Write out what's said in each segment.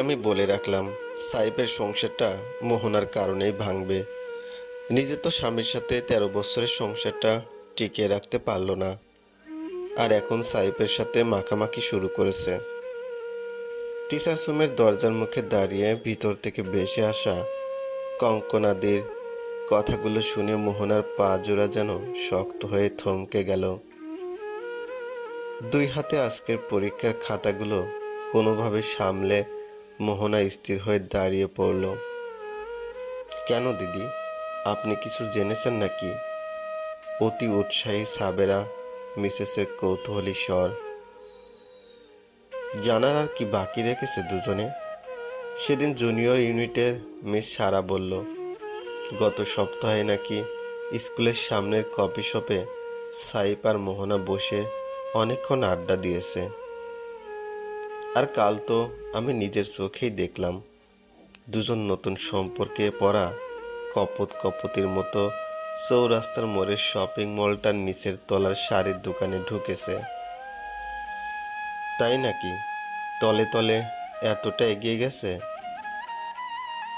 আমি বলে রাখলাম, সাইফের সংসারটা মোহনার কারণেই ভাঙবে। নিজে তো স্বামীর সাথে তেরো বছরের সংসারটা টিকিয়ে রাখতে পারল না। আর এখন সাইফের সাথে মাখামাখি শুরু করেছে। টিচার রুমের দরজার মুখে দাঁড়িয়ে ভিতর থেকে ভেসে আসা কঙ্কনাদির কথাগুলো শুনে মোহনার পা জোড়া যেন শক্ত হয়ে থমকে গেল। দুই হাতে আজকের পরীক্ষার খাতাগুলো কোনোভাবে সামলে মোহনা স্থির হয়ে দাঁড়িয়ে পড়ল। কেন দিদি? আপনি কিছু জেনেছেন নাকি? অতি উৎসাহী সাবেরা, মিসেসের কৌতূহলী স্বর। জানার আর কি বাকি রেখেছে দুজনে? সেদিন জুনিয়র ইউনিটের মিস সারা বলল, গত সপ্তাহে নাকি স্কুলের সামনের কফি শপে সাইপ আর মোহনা বসে অনেকক্ষণ আড্ডা দিয়েছে। আর কাল তো আমি নিজের চোখেই দেখলাম দুজন নতুন সম্পর্কে পড়া কপত কপতির মতো চৌরাস্তার মোড়ের শপিং মলটার নিচের তলার শাড়ির দোকানে ঢুকেছে। তাই নাকি তলে তলে এতটা এগিয়ে গেছে?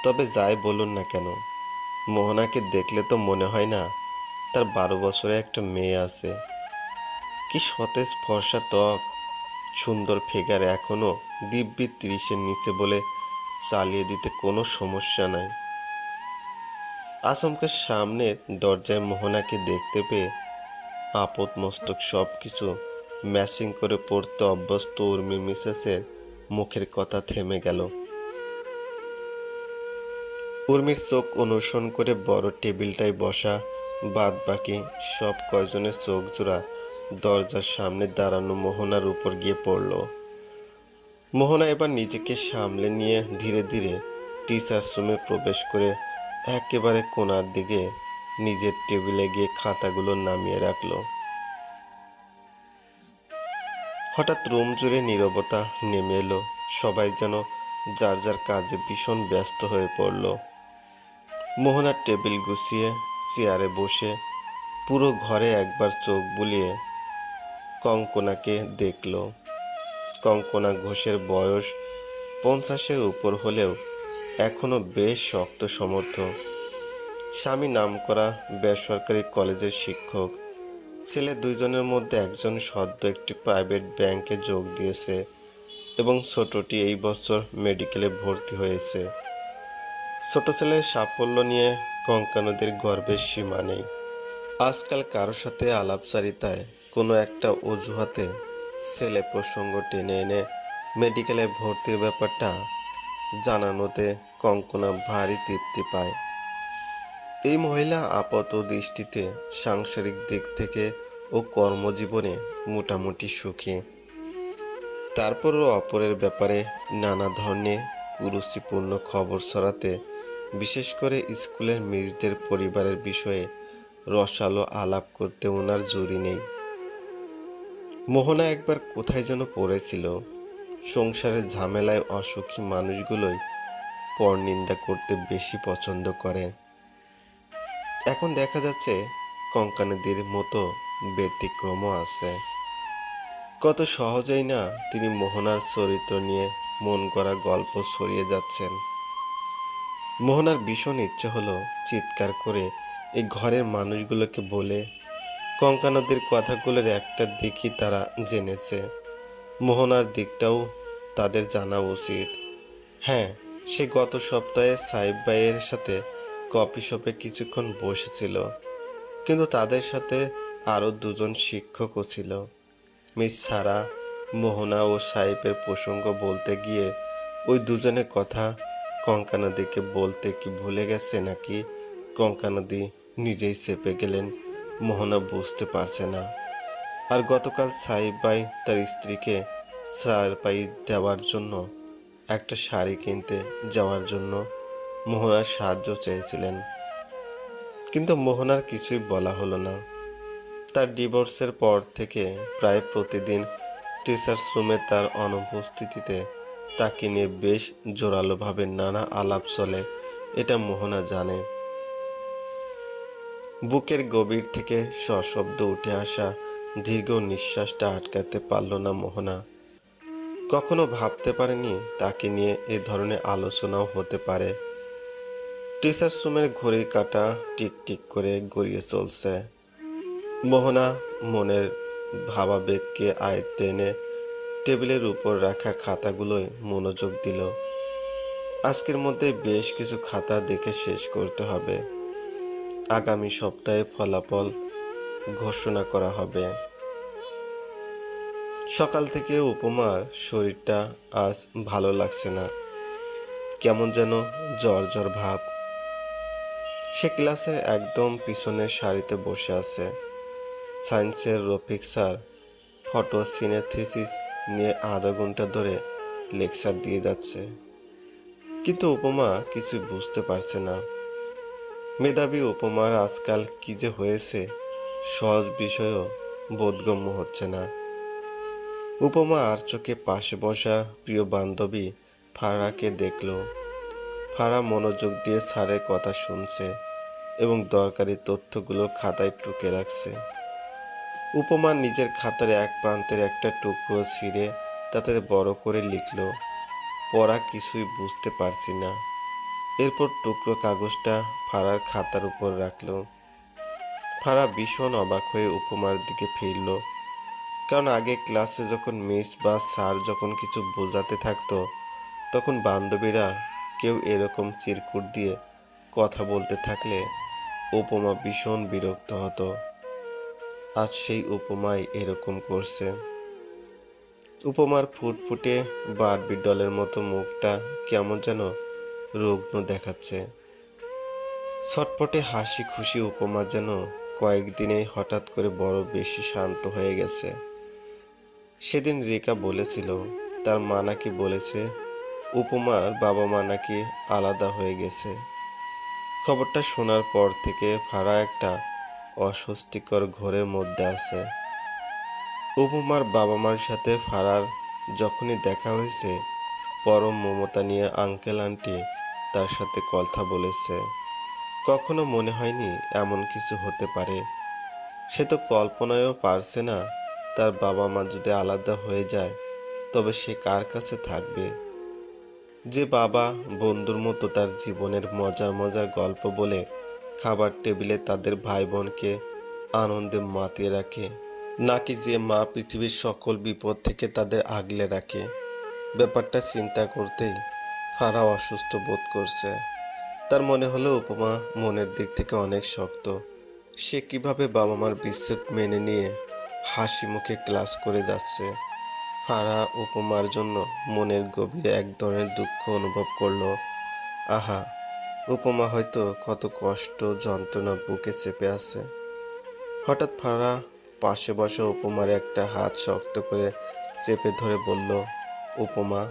তবে যাই বলুন না কেন, মোহনাকে দেখলে তো মনে হয় না তার বারো বছরে একটা মেয়ে আছে। কি সতেজ ফর্সা ত্বক সুন্দর ফিগার এখনও দিব্যি তিরিশের নিচে বলে চালিয়ে দিতে কোনো সমস্যা নাই। আচমকা সামনের দরজায় মোহনাকে দেখতে পেয়ে আপদ মস্তক সব কিছু ম্যাচিং করে পড়তে অভ্যস্ত উর্মি মিসেসের মুখের কথা থেমে গেল। উর্মির চোখ অনুসরণ করে বড় টেবিলটায় বসা বাদ বাকি সব কয়জনের চোখ জোড়া দরজার সামনে দাঁড়ানো মোহনার উপর গিয়ে পড়ল। মোহনা এবার নিজেকে সামলে নিয়ে ধীরে ধীরে টিচার্স রুমে প্রবেশ করে একেবারে কোণার দিকে নিজের টেবিলে গিয়ে খাতাগুলো নামিয়ে রাখল। হঠাৎ রুম জুড়ে নীরবতা নেমে এলো। সবাই যেন যার যার কাজে ভীষণ ব্যস্ত হয়ে পড়ল। মোহনার টেবিল গুছিয়ে, চেয়ারে বসে পুরো ঘরে একবার চোখ বুলিয়ে কঙ্কনাকে দেখল। কঙ্কনা ঘোষের বয়স পঞ্চাশের উপর হলেও এখনও বেশ শক্ত সমর্থ। স্বামী নামকরা বেসরকারি কলেজের শিক্ষক। ছেলে দুইজনের মধ্যে একজন সদ্য একটি প্রাইভেট ব্যাংকে যোগ দিয়েছে এবং ছোটটি এই বছর মেডিকেলে ভর্তি হয়েছে। ছোট ছেলের সাফল্য নিয়ে কঙ্কানদের গর্বের সীমা নেই। আজকাল কারোর সাথে আলাপচারিতায় কোনো একটা অজুহাতে ছেলে প্রসঙ্গ টেনে এনে মেডিকেলে ভর্তির ব্যাপারটা জানানোতে কঙ্কনা ভারী তৃপ্তি পায়। এই মহিলা আপাত দৃষ্টিতে সাংসারিক দিক থেকে ও কর্মজীবনে মোটামুটি সুখী। তারপরও অপরের ব্যাপারে নানা ধরনের কুরুচিপূর্ণ খবর ছড়াতে, বিশেষ করে স্কুলের মিসদের পরিবারের বিষয়ে রসালো আলাপ করতে ওনার জুরি নেই। মোহনা একবার কোথায় যেন পড়েছিল। সংসারের ঝামেলায় অসুখী মানুষগুলোই পরনিন্দা করতে বেশি পছন্দ করে। এখন দেখা যাচ্ছে কঙ্কানেদির মতো ব্যতিক্রমও আছে। কত সহজেই না তিনি মোহনার চরিত্র নিয়ে মন করা গল্প ছড়িয়ে যাচ্ছেন। মোহনার ভীষণ ইচ্ছে হলো চিৎকার করে এই ঘরের মানুষগুলোকে বলে কঙ্কানদের কথাগুলোর একটা দিকই তারা জেনেছে। মোহনার দিকটাও তাদের জানা উচিত। হ্যাঁ সে গত সপ্তাহে সাহেব ভাইয়ের সাথে কফি শপে কিছুক্ষণ বসেছিল, কিন্তু তাদের সাথে আরও দুজন শিক্ষকও ছিল। মিস সারা, মোহনা ও সাহেবের প্রসঙ্গ বলতে গিয়ে ওই দুজনের কথা কঙ্কানদীকে বলতে কি ভুলে গেছে নাকি? কঙ্কানদী নিজেই চেপে গেলেন। মোহনা বুঝতে পারছে না। আর গতকাল সাহেব ভাই তার স্ত্রীকে সারপাই দেওয়ার জন্য, একটা শাড়ি কিনতে যাওয়ার জন্য মোহনার সাহায্য চেয়েছিলেন। কিন্তু মোহনার কিছুই বলা হলো না। তার ডিভোর্সের পর থেকে প্রায় প্রতিদিন টিচার্স রুমে তার অনুপস্থিতিতে তাকে নিয়ে বেশ জোরালোভাবে নানা আলাপ চলে, এটা মোহনা জানে। বুকের গভীর থেকে সশব্দ উঠে আসা দীর্ঘ নিঃশ্বাসটা আটকাতে পারল না মোহনা। কখনো ভাবতে পারেনি তাকে নিয়ে এ ধরনের আলোচনাও হতে পারে। টিচার্স রুমের ঘড়ির কাটা টিক টিক করে গড়িয়ে চলছে। মোহনা মনের ভাবাবেগকে আয়ত্তে এনে টেবিলের উপর রাখা খাতাগুলোয় মনোযোগ দিল। আজকের মধ্যে বেশ কিছু খাতা দেখে শেষ করতে হবে। আগামী সপ্তাহে ফলাফল ঘোষণা করা হবে। সকাল থেকে উপমার শরীরটা আজ ভালো লাগছে না। কেমন যেন জ্বর জ্বর ভাব। সে ক্লাসের একদম পিছনের সারিতে বসে আছে। সায়েন্সের রফিক স্যার ফটোসিনেথিসিস নিয়ে আধা ঘণ্টা ধরে লেকচার দিয়ে যাচ্ছে। কিন্তু উপমা কিছু বুঝতে পারছে না। মেধাবী উপমার আজকাল কি যে হয়েছে, সহজ বিষয়ও বোধগম্য হচ্ছে না। উপমা আর চোখে পাশে বসা প্রিয় বান্ধবী ফারাকে দেখল। ফারা মনোযোগ দিয়ে স্যারের কথা শুনছে এবং দরকারি তথ্যগুলো খাতায় টুকে রাখছে। উপমা নিজের খাতার এক প্রান্তের একটা টুকরো ছিঁড়ে তাতে বড় করে লিখল, পড়া কিছুই বুঝতে পারছি না। এরপর টুকরো কাগজটা ফাড়ার খাতার উপর রাখল। ফাড়া ভীষণ অবাক হয়ে উপমার দিকে ফিরল। কারণ আগে ক্লাসে যখন মিস বা স্যার যখন কিছু বোঝাতে থাকতো, তখন বান্ধবীরা কেউ এরকম চিরকুট দিয়ে কথা বলতে থাকলে উপমা ভীষণ বিরক্ত হতো। আজ সেই উপমাই এরকম করছে। উপমার ফুটফুটে বারবি ডলের মতো মুখটা কেমন যেন রুগ্ন দেখাচ্ছে। ছটপটে হাসি খুশি উপমা যেন কয়েকদিনেই হঠাৎ করে বড় বেশি শান্ত হয়ে গেছে। সেদিন রেখা বলেছিল, তার মা নাকি বলেছে, উপমার বাবা মা নাকি আলাদা হয়ে গেছে। খবরটা শোনার পর থেকে ফাড়া একটা অস্বস্তিকর ঘোরের মধ্যে আছে। উপমার বাবা মার সাথে ফারার যখনই দেখা হয়েছে, পরম মমতা নিয়ে আঙ্কেল, আন্টি তার সাথে কথা বলেছে। কখনো মনে হয়নি এমন কিছু হতে পারে। সে তো কল্পনায়ও পারছে না তার বাবা মা যদি আলাদা হয়ে যায়, তবে সে কার কাছে থাকবে? যে বাবা বন্ধুর মতো তার জীবনের মজার মজার গল্প বলে খাবার টেবিলে তাদের ভাই বোনকে আনন্দে মাতিয়ে রাখে, নাকি যে মা পৃথিবীর সকল বিপদ থেকে তাদের আগলে রাখে? ব্যাপারটা চিন্তা করতেই ফারা অসুস্থ বোধ করছে। তার মনে হলো উপমা মনের দিক থেকে অনেক শক্ত। সে কীভাবে বাবা মার বিচ্ছেদ মেনে নিয়ে হাসি মুখে ক্লাস করে যাচ্ছে। ফারা উপমার জন্য মনের গভীরে এক ধরনের দুঃখ অনুভব করল। আহা, উপমা হয়তো কত কষ্ট, যন্ত্রণা বুকে চেপে আছে। হঠাৎ ফারা পাশে বসা উপমার একটা হাত শক্ত করে চেপে ধরে বলল, উপমা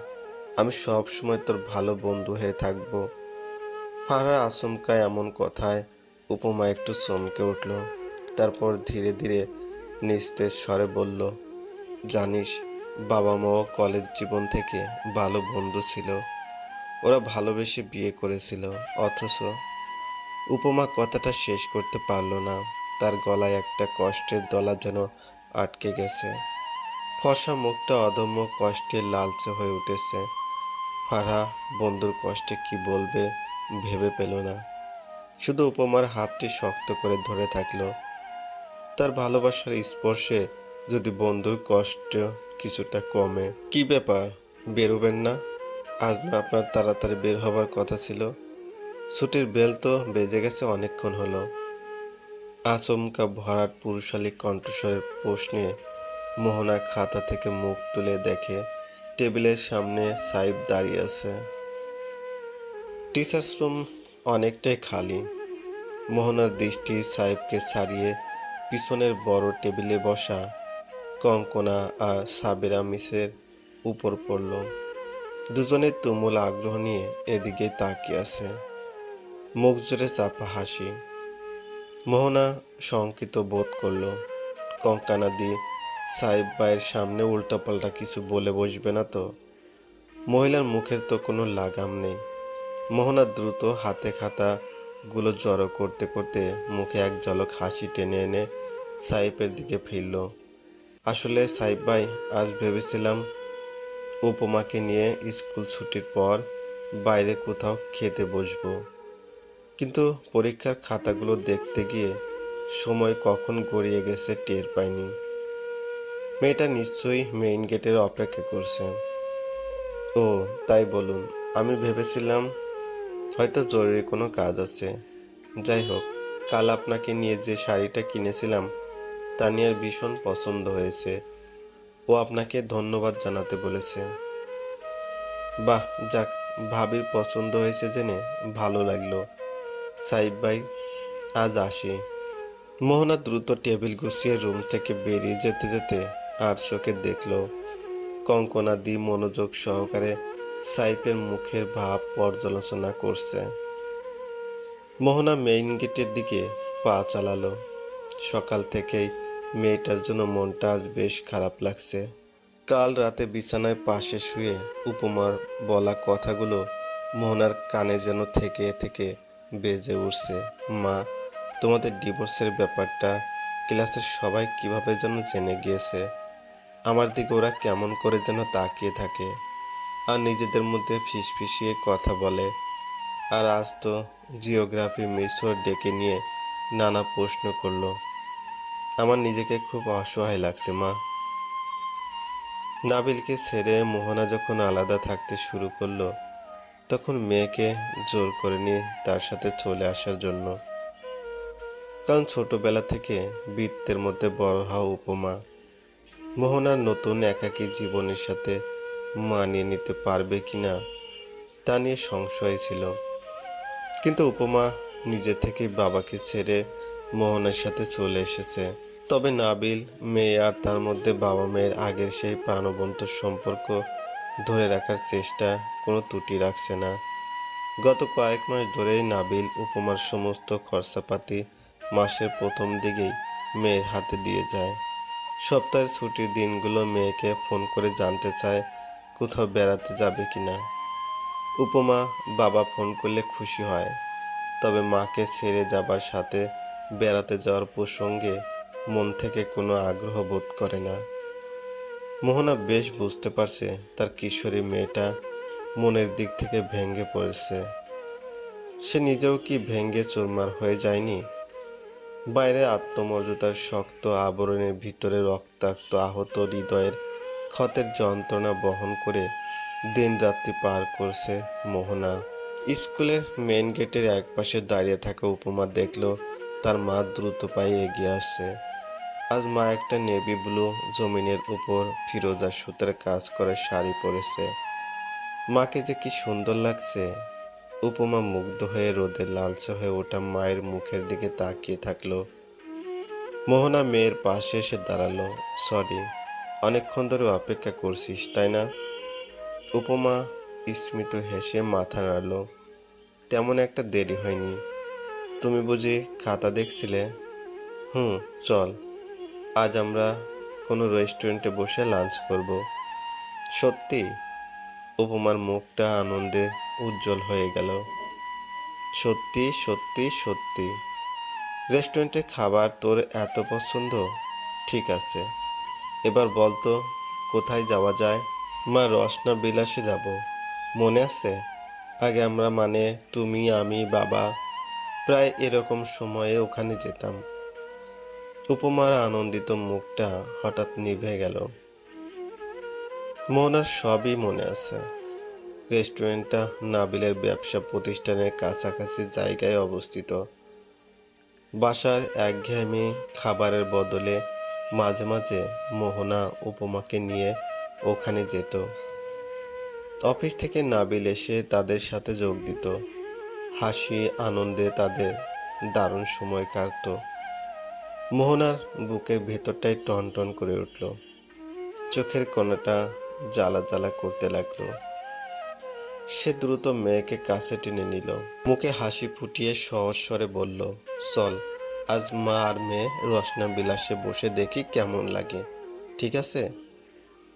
আমি সব সময় তোর ভালো বন্ধু হয়ে থাকব। ফারার আচমকা এমন কথায় উপমা একটু চমকে উঠল, তারপর ধীরে ধীরে নিস্তেজ স্বরে বলল, জানিস বাবা মাও কলেজ জীবন থেকে ভালো বন্ধু ছিল। ওরা ভালোবেসে বিয়ে করেছিল, অথচ উপমা কথাটা শেষ করতে পারল না। তার গলায় একটা কষ্টের দলা যেন আটকে গেছে। ফসা মুখটা অদম্য কষ্টে লালচে হয়ে উঠেছে। ফারহা বন্ধুর কষ্টে কি বলবে ভেবে পেল না। শুধু উপমার হাতটি শক্ত করে ধরে থাকল। তার ভালোবাসার স্পর্শে যদি বন্ধুর কষ্ট কিছুটা কমে, কি ব্যাপার? বেরোবেন না? আজ না আপনার তাড়াতাড়ি বের হবার কথা ছিল? ছুটির বেল তো বেজে গেছে অনেকক্ষণ হলো। আচমকা ভরাট পুরুষালী কণ্ঠস্বরের প্রশ্নে মোহনা খাতা থেকে মুখ তুলে দেখে টেবিলের সামনে সাইব দাঁড়িয়ে আছে। টিচার্স রুম অনেকটাই খালি। মোহনার দৃষ্টি সাহেবকে ছাড়িয়ে পিছনের বড় টেবিলে বসা কঙ্কনা আর সাবেরা মিসের উপর পড়ল। দুজনে তুমুল আগ্রহ নিয়ে এদিকে তাকিয়ে আছে। মুখ জুড়ে চাপা হাসি। মোহনা শঙ্কিত বোধ করল, কঙ্কানা দিয়ে সাহেব ভাইয়ের সামনে উল্টাপাল্টা কিছু বলে বসবে না তো। মহিলার মুখের তো কোনো লাগাম নেই। মোহনা দ্রুত হাতে খাতা গুলো জড়ো করতে করতে মুখে এক ঝলক হাসি টেনে এনে সাহেবের দিকে ফিরল। আসলে সাহেব ভাই, আজ ভেবেছিলাম উপমাকে নিয়ে স্কুল ছুটির পর বাইরে কোথাও খেতে বসবো। কিন্তু পরীক্ষার খাতাগুলো দেখতে গিয়ে সময় কখন গড়িয়ে গেছে টের পাইনি। মেয়েটা নিশ্চয়ই মেইন গেটের অপেক্ষা করছে ও, তাই বলুন, আমি ভেবেছিলাম হয়তো জরুরি কোনো কাজ আছে। যাই হোক, কাল আপনাকে নিয়ে যে শাড়িটা কিনেছিলাম, তা তানিয়ার ভীষণ পছন্দ হয়েছে। ও আপনাকে ধন্যবাদ জানাতে বলেছে। বাহ, যাক, ভাবির পছন্দ হয়েছে জেনে ভালো লাগল। সাইব ভাই, আজ আসি। মোহনা দ্রুত টেবিল গুছিয়ে রুম থেকে বেরিয়ে যেতে যেতে আর চোখে দেখল কঙ্কনা দি মনোযোগ সহকারে সাইফের মুখের ভাব পর্যালোচনা করছে। মোহনা মেইন গেটের দিকে পা চালালো। সকাল থেকেই মেয়েটার জন্য মনটা আজ বেশ খারাপ লাগছে। কাল রাতে বিছানায় পাশে শুয়ে উপমার বলা কথাগুলো মোহনার কানে যেন থেকে থেকে বেজে উঠছে। মা, তোমাদের ডিভোর্সের ব্যাপারটা ক্লাসের সবাই কীভাবে যেন জেনে গিয়েছে? আমার দিকে ওরা কেমন করে যেন তাকিয়ে থাকে আর নিজেদের মধ্যে ফিসফিসিয়ে কথা বলে। আর আজ তো জিওগ্রাফি মিশর ডেকে নিয়ে নানা প্রশ্ন করল। আমার নিজেকে খুব অসহায় লাগছে, মা। নাবিলকে ছেড়ে মোহনা যখন আলাদা থাকতে শুরু করল, তখন মেয়েকে জোর করে নিয়ে তার সাথে চলে আসার জন্য। কারণ ছোটবেলা থেকে বৃত্তের মধ্যে বড় হওয়া উপমা। মোহনার নতুন একাকী জীবনের সাথে মানিয়ে নিতে পারবে কিনা তা নিয়ে সংশয় ছিল। কিন্তু উপমা নিজে থেকেই বাবাকে ছেড়ে মোহনের সাথে চলে এসেছে। তবে নাবিল, মেয়ে আর তার মধ্যে বাবা মেয়ের আগের সেই প্রাণবন্ত সম্পর্ক ধরে রাখার চেষ্টা কোনো ত্রুটি রাখছে না। গত কয়েক মাস ধরেই নাবিল উপমার সমস্ত খরচাপাতি মাসের প্রথম দিকেই মেয়ের হাতে দিয়ে যায়। সপ্তাহের ছুটির দিনগুলো মেয়েকে ফোন করে জানতে চায়, কোথাও বেড়াতে যাবে কিনা উপমা বাবা ফোন করলে খুশি হয়, তবে মাকে ছেড়ে যাবার সাথে বেড়াতে যাওয়ার প্রসঙ্গে মন থেকে কোনো আগ্রহ বোধ করে না। মোহনা বেশ বুঝতে পারছে তার কিশোরী মেয়েটা মনের দিক থেকে ভেঙে পড়েছে। সে নিজেও কি ভেঙে চুরমার হয়ে যায়নি? বাইরে আত্মমর্যাদার শক্ত আবরণের ভিতরে রক্তাক্ত আহত হৃদয়ের ক্ষতের যন্ত্রণা বহন করে দিনরাত্রি পার করছে মোহনা। স্কুলের মেন গেটের একপাশে দাঁড়িয়ে থাকা উপমা দেখল তার মা দ্রুত পায়ে এগিয়ে আসছে। আজ মা একটা নেভি ব্লু জমিনের উপর ফিরোজা সুতার কাজ করে শাড়ি পরেছে। মাকে যে কি সুন্দর লাগছে উপমা মুগ্ধ হয়ে রোদে লালচে হয়ে ওঠা মায়ের মুখের দিকে তাকিয়ে থাকল। মোহনা মেয়ের পাশে এসে দাঁড়াল। সরি, অনেকক্ষণ ধরে অপেক্ষা করছিস, তাই না? উপমা স্মিত হেসে মাথা নাড়ল। তেমন একটা দেরি হয়নি। তুমি বুঝি খাতা দেখছিলে? হুম, চল। আজ আমরা কোনো রেস্টুরেন্টে বসে লাঞ্চ করব। সত্যি? উপমার মুখটা আনন্দে উজ্জ্বল হয়ে গেল। সত্যি সত্যি সত্যি। রেস্টুরেন্টের খাবার তোর এত পছন্দ? ঠিক আছে। এবার বল তো, কোথায় যাওয়া যায়? মা রসনা বিলাসে যাব। মনে আছে? আগে আমরা মানে তুমি, আমি, বাবা, প্রায় এরকম সময়ে ওখানে যেতাম। উপমার আনন্দিত মুখটা হঠাৎ নিভে গেল। মোহনার সবই মনে আছে। রেস্টুরেন্টটা নাবিলের ব্যবসা প্রতিষ্ঠানের কাছাকাছি জায়গায় অবস্থিত। বাসার একঘেয়েমি খাবারের বদলে মাঝে মাঝে মোহনা উপমাকে নিয়ে ওখানে যেত। অফিস থেকে নাবিল এসে তাদের সাথে যোগ দিত। হাসি, আনন্দে তাদের দারুণ সময় কাটত। মোহনার বুকের ভেতরটাই টন টন করে উঠল। চোখের কোনাটা জ্বালা জ্বালা করতে লাগল। সে দ্রুত মেয়েকে কাছে টেনে নিল। মুখে হাসি ফুটিয়ে সহজ স্বরে বলল, চল, আজ মা আর মেয়ে রসনা বিলাসে বসে দেখি কেমন লাগে। ঠিক আছে?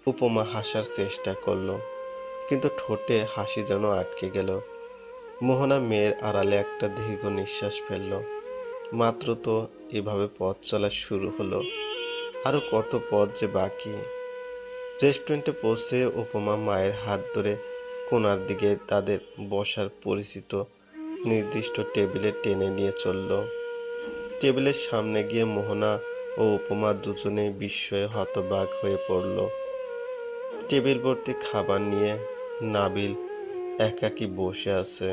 উপমা হাসার চেষ্টা করল, কিন্তু ঠোঁটে হাসি যেন আটকে গেল। মোহনা মেয়ের আড়ালে একটা দীর্ঘ নিঃশ্বাস ফেলল। মাত্র তো এভাবে পথ চলা শুরু হলো। আরও কত পথ যে বাকি। রেস্টুরেন্টে পৌঁছে উপমা মায়ের হাত ধরে কোনার দিকে তাদের বসার পরিচিত নির্দিষ্ট টেবিলে টেনে নিয়ে চলল। টেবিলের সামনে গিয়ে মোহনা ও উপমা দুজনেই বিস্ময়ে হতবাক হয়ে পড়ল। টেবিল ভর্তি খাবার নিয়ে নাবিল একাকি বসে আছে।